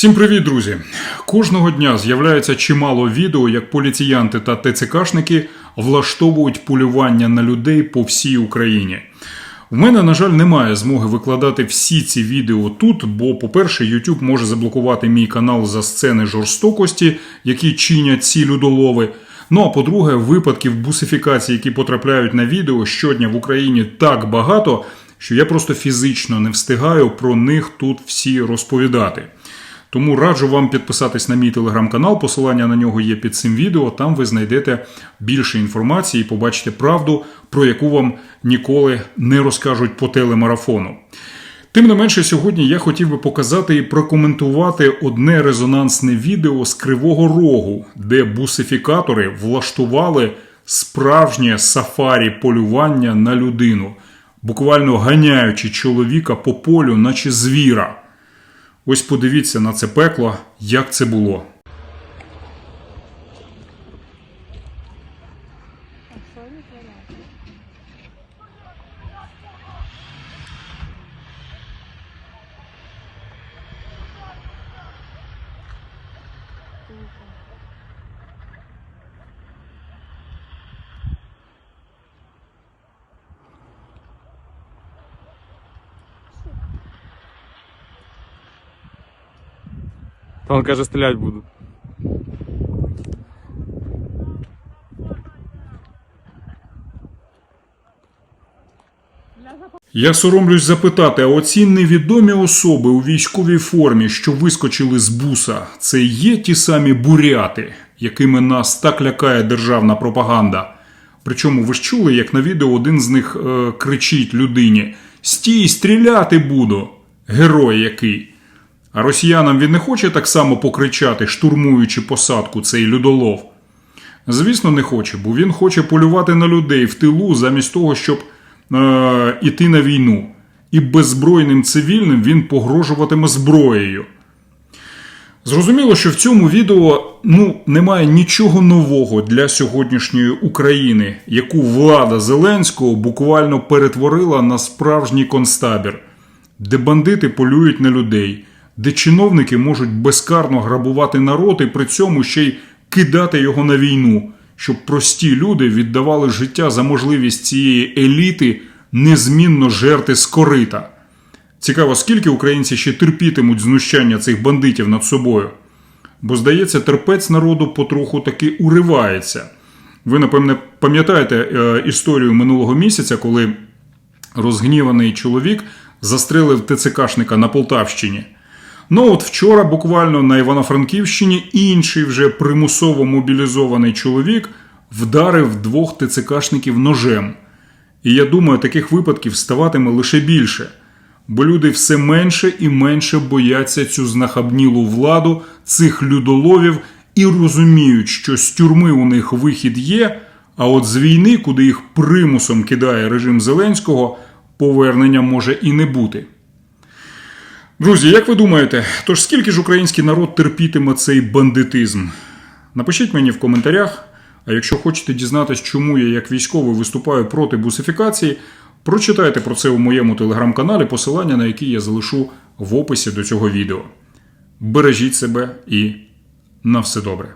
Всім привіт, друзі! Кожного дня з'являється чимало відео, як поліціянти та ТЦКшники влаштовують полювання на людей по всій Україні. В мене, на жаль, немає змоги викладати всі ці відео тут, бо, по-перше, YouTube може заблокувати мій канал за сцени жорстокості, які чинять ці людолови. Ну а по-друге, випадків бусифікації, які потрапляють на відео щодня в Україні так багато, що я просто фізично не встигаю про них тут всі розповідати. Тому раджу вам підписатись на мій телеграм-канал. Посилання на нього є під цим відео. Там ви знайдете більше інформації і побачите правду, про яку вам ніколи не розкажуть по телемарафону. Тим не менше, сьогодні я хотів би показати і прокоментувати одне резонансне відео з Кривого Рогу, де бусифікатори влаштували справжнє сафарі полювання на людину, буквально ганяючи чоловіка по полю, наче звіра. Ось подивіться на це пекло, як це було. Та он каже, стріляти буду. Я соромлюсь запитати, а оці невідомі особи у військовій формі, що вискочили з буса, це є ті самі буряти, якими нас так лякає державна пропаганда. Причому ви ж чули, як на відео один з них е, кричить людині: Стій, стріляти буду! Герой який. А росіянам він не хоче так само покричати, штурмуючи посадку цей людолов. Звісно, не хоче, бо він хоче полювати на людей в тилу замість того, щоб е, іти на війну. І беззбройним цивільним він погрожуватиме зброєю. Зрозуміло, що в цьому відео ну, немає нічого нового для сьогоднішньої України, яку влада Зеленського буквально перетворила на справжній концтабір, де бандити полюють на людей, де чиновники можуть безкарно грабувати народ і при цьому ще й кидати його на війну, щоб прості люди віддавали життя за можливість цієї еліти незмінно жерти з корита. Цікаво, скільки українці ще терпітимуть знущання цих бандитів над собою. Бо, здається, терпець народу потроху таки уривається. Ви, напевне, пам'ятаєте е, історію минулого місяця, коли розгніваний чоловік застрелив ТЦКшника на Полтавщині. Ну от вчора, буквально на Івано-Франківщині, інший вже примусово мобілізований чоловік вдарив двох ТЦКшників ножем. І я думаю, таких випадків ставатиме лише більше, бо люди все менше і менше бояться цю знахабнілу владу, цих людоловів і розуміють, що з тюрми у них вихід є, а от з війни, куди їх примусом кидає режим Зеленського, повернення може і не бути. Друзі, як ви думаєте, тож скільки ж український народ терпітиме цей бандитизм? Напишіть мені в коментарях. А якщо хочете дізнатися, чому я як військовий виступаю проти бусифікації, прочитайте про це у моєму телеграм-каналі, посилання на який я залишу в описі до цього відео. Бережіть себе і на все добре.